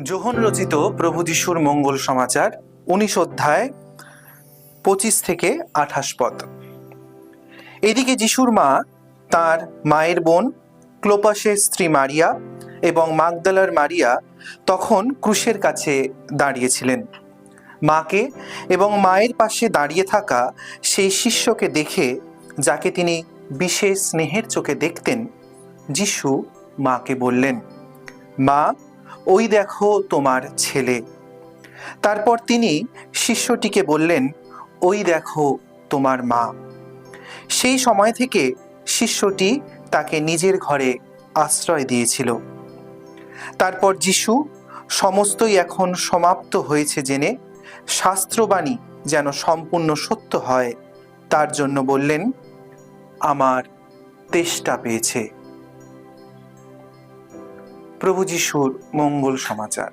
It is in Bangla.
যোহন রচিত প্রভু যিশুর মঙ্গল সমাচার, উনিশ অধ্যায়, পঁচিশ থেকে আঠাশ পদ। এদিকে যিশুর মা, তার মায়ের বোন, ক্লোপাসের স্ত্রী মারিয়া এবং মাগদালার মারিয়া তখন ক্রুশের কাছে দাঁড়িয়েছিলেন। মাকে এবং মায়ের পাশে দাঁড়িয়ে থাকা সেই শিষ্যকে দেখে, যাকে তিনি বিশেষ স্নেহের চোখে দেখতেন, যিশু মাকে বললেন, মা ওই দেখো তোমার ছেলে। তারপর তিনি শিষ্যটিকে বললেন, ওই দেখো তোমার মা। সেই সময় থেকে শিষ্যটি তাকে নিজের ঘরে আশ্রয় দিয়েছিল। তারপর যিশু সমস্তই এখন সমাপ্ত হয়েছে জেনে শাস্ত্রবাণী যেন সম্পূর্ণ সত্য হয়, তার জন্য বললেন, আমার তেষ্টা পেয়েছে। প্রভু যিশুর মঙ্গল সমাচার।